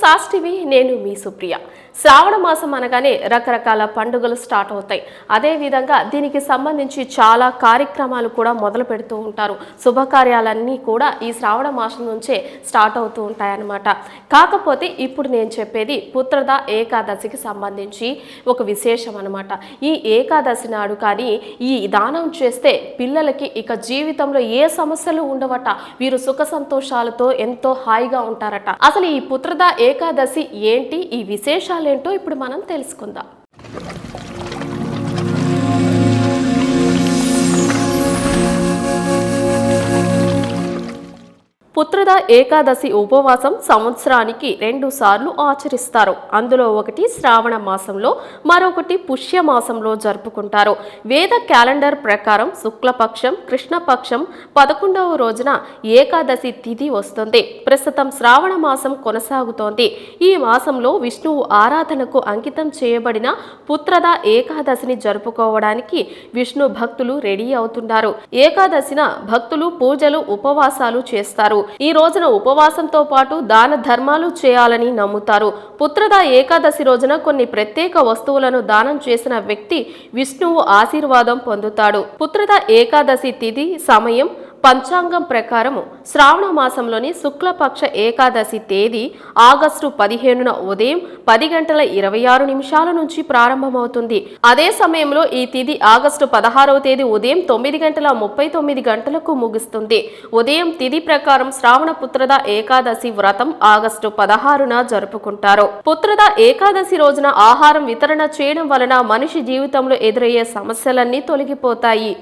Sauce TV నేను మీ సుప్రియ. శ్రావణ మాసం అనగానే రకరకాల పండుగలు స్టార్ట్ అవుతాయి. అదేవిధంగా దీనికి సంబంధించి చాలా కార్యక్రమాలు కూడా మొదలు పెడుతూ ఉంటారు. శుభకార్యాలన్నీ కూడా ఈ శ్రావణ మాసం నుంచే స్టార్ట్ అవుతూ ఉంటాయన్నమాట. కాకపోతే ఇప్పుడు నేను చెప్పేది పుత్రద ఏకాదశికి సంబంధించి ఒక విశేషం అనమాట ఈ ఏకాదశి నాడు కానీ ఈ దానం చేస్తే పిల్లలకి ఇక జీవితంలో ఏ సమస్యలు ఉండవట? వీరు సుఖ సంతోషాలతో ఎంతో హాయిగా ఉంటారట. అసలు ఈ పుత్రద ఏకాదశి ఏంటి? ఈ విశేషాలేంటో ఇప్పుడు మనం తెలుసుకుందాం. పుత్రద ఏకాదశి ఉపవాసం సంవత్సరానికి రెండు సార్లు ఆచరిస్తారు. అందులో ఒకటి శ్రావణ మాసంలో మరొకటి పుష్య మాసంలో జరుపుకుంటారు. వేద క్యాలెండర్ ప్రకారం శుక్లపక్షం కృష్ణపక్షం పదకొండవ రోజున ఏకాదశి తిథి వస్తుంది. ప్రస్తుతం శ్రావణ మాసం కొనసాగుతోంది. ఈ మాసంలో విష్ణువు ఆరాధనకు అంకితం చేయబడిన పుత్రద ఏకాదశిని జరుపుకోవడానికి విష్ణు భక్తులు రెడీ అవుతున్నారు ఏకాదశిన భక్తులు పూజలు ఉపవాసాలు చేస్తారు. ఈ రోజున ఉపవాసంతో పాటు దాన ధర్మాలు చేయాలని నమ్ముతారు. పుత్రద ఏకాదశి రోజున కొన్ని ప్రత్యేక వస్తువులను దానం చేసిన వ్యక్తి విష్ణువు ఆశీర్వాదం పొందుతాడు. పుత్రద ఏకాదశి తిథి సమయం పంచాంగం ప్రకారము శ్రావణ మాసంలోని శుక్లపక్ష ఏకాదశి తేదీ ఆగస్టు పదిహేనున ఉదయం పది గంటల ఇరవై ఆరు నిమిషాల నుంచి ప్రారంభమవుతుంది. అదే సమయంలో ఈ తిథి ఆగస్టు పదహారవ తేదీ ఉదయం తొమ్మిది గంటల ముప్పై తొమ్మిది గంటలకు ముగుస్తుంది. ఉదయం తిథి ప్రకారం శ్రావణ పుత్రద ఏకాదశి వ్రతం ఆగస్టు పదహారున జరుపుకుంటారు. పుత్రద ఏకాదశి రోజున ఆహారం వితరణ చేయడం వలన మనిషి జీవితంలో ఎదురయ్యే సమస్యలన్నీ తొలగిపోతాయి.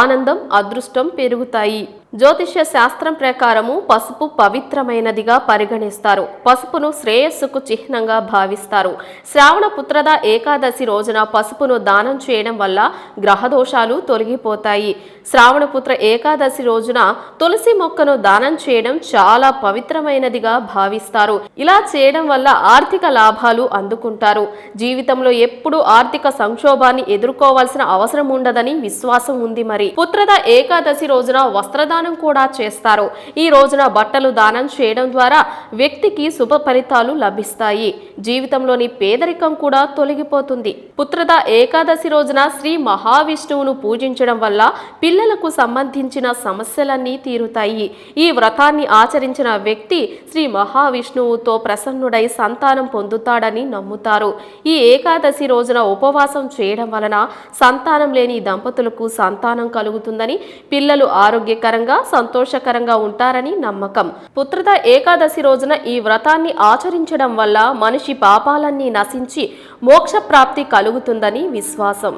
ఆనందం అదృష్టం పెరుగుతాయి. జ్యోతిష్య శాస్త్రం ప్రకారము పసుపు పవిత్రమైనదిగా పరిగణిస్తారు. పసుపును శ్రేయస్సుకు చిహ్నంగా భావిస్తారు. శ్రావణ పుత్రద ఏకాదశి రోజున పసుపును దానం చేయడం వల్ల గ్రహదోషాలు తొలగిపోతాయి. శ్రావణ పుత్ర ఏకాదశి రోజున తులసి మొక్కను దానం చేయడం చాలా పవిత్రమైనదిగా భావిస్తారు. ఇలా చేయడం వల్ల ఆర్థిక లాభాలు అందుకుంటారు. జీవితంలో ఎప్పుడూ ఆర్థిక సంక్షోభాన్ని ఎదుర్కోవాల్సిన అవసరం ఉండదని విశ్వాసం ఉంది మరి. పుత్రద ఏకాదశి రోజున వస్త్రదానం కూడా చేస్తారు. ఈ రోజున బట్టలు దానం చేయడం ద్వారా వ్యక్తికి శుభ ఫలితాలు లభిస్తాయి. జీవితంలోని పేదరికం కూడా తొలగిపోతుంది. పుత్రద ఏకాదశి రోజున శ్రీ మహావిష్ణువును పూజించడం వల్ల పిల్లలకు సంబంధించిన సమస్యలన్నీ తీరుతాయి. ఈ వ్రతాన్ని ఆచరించిన వ్యక్తి శ్రీ మహావిష్ణువుతో ప్రసన్నుడై సంతానం పొందుతాడని నమ్ముతారు. ఈ ఏకాదశి రోజున ఉపవాసం చేయడం వలన సంతానం లేని దంపతులకు సంతానం కలుగుతుందని పిల్లలు ఆరోగ్యకరంగా సంతోషకరంగా ఉంటారని నమ్మకం. పుత్రద ఏకాదశి రోజున ఈ వ్రతాన్ని ఆచరించడం వల్ల మనిషి పాపాలన్నీ నశించి మోక్ష ప్రాప్తి కలుగుతుందని విశ్వాసం.